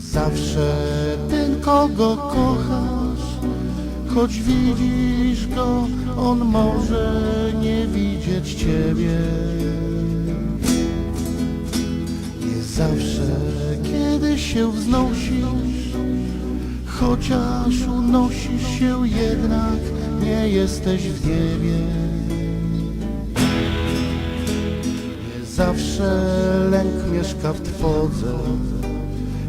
Zawsze ten, kogo kochasz, choć widzisz go, on może nie widzieć ciebie. Jest zawsze, kiedy się wznosisz, chociaż unosisz się, jednak nie jesteś w niebie. Nie zawsze lęk mieszka w trwodze,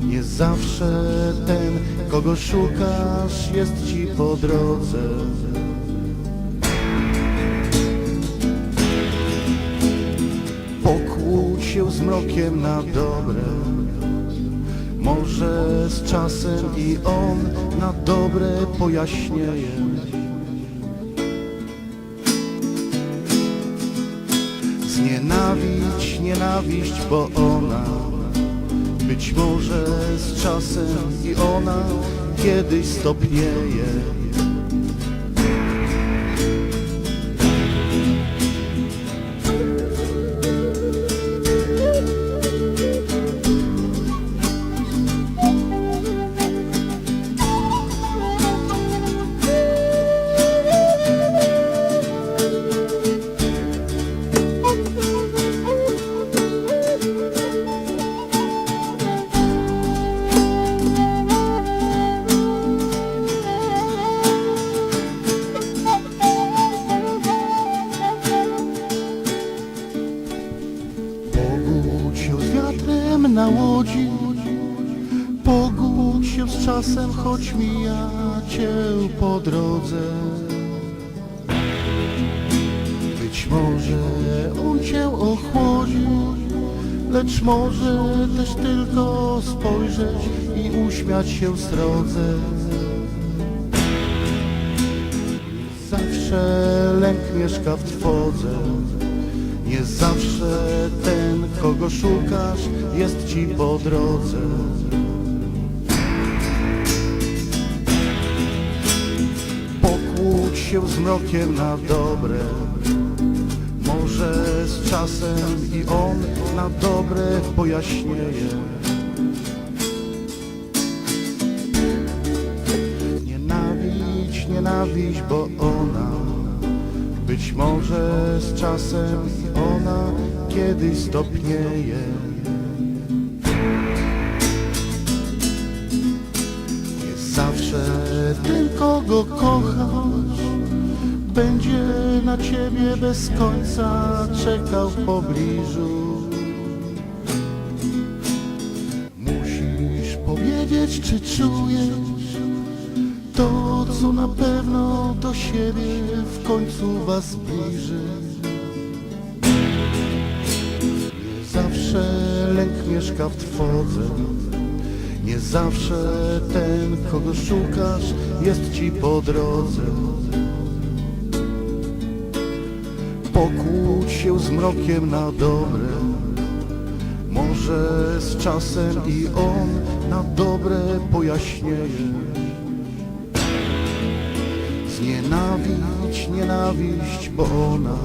nie zawsze ten, kogo szukasz, jest ci po drodze. Pokłóć się z mrokiem na dobre, może z czasem i on na dobre pojaśnieje. Znienawidź nienawiść, bo ona być może z czasem i ona kiedyś stopnieje. Na łodzi, pogódź się z czasem, choć mija cię po drodze. Być może on cię ochłodzi, lecz może też tylko spojrzeć i uśmiać się srodze. Zawsze lęk mieszka w trwodze. Nie zawsze ten, kogo szukasz, jest ci po drodze. Pokłóć się z mrokiem na dobre. Może z czasem i on na dobre pojaśnieje. Nienawidź, nienawidź, bo ona być może z czasem ona kiedyś stopnieje. Jest zawsze ten, kogo kochasz, będzie na ciebie bez końca czekał w pobliżu. Musisz powiedzieć, czy czujesz to, co na pewno do siebie w końcu was zbliży. Nie zawsze lęk mieszka w trwodze, nie zawsze ten, kogo szukasz, jest ci po drodze. Pokłóć się z mrokiem na dobre, może z czasem i on na dobre pojaśnieje. Znienawidź nienawiść, bo ona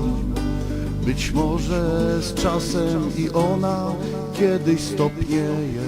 być może z czasem i ona kiedyś stopnieje.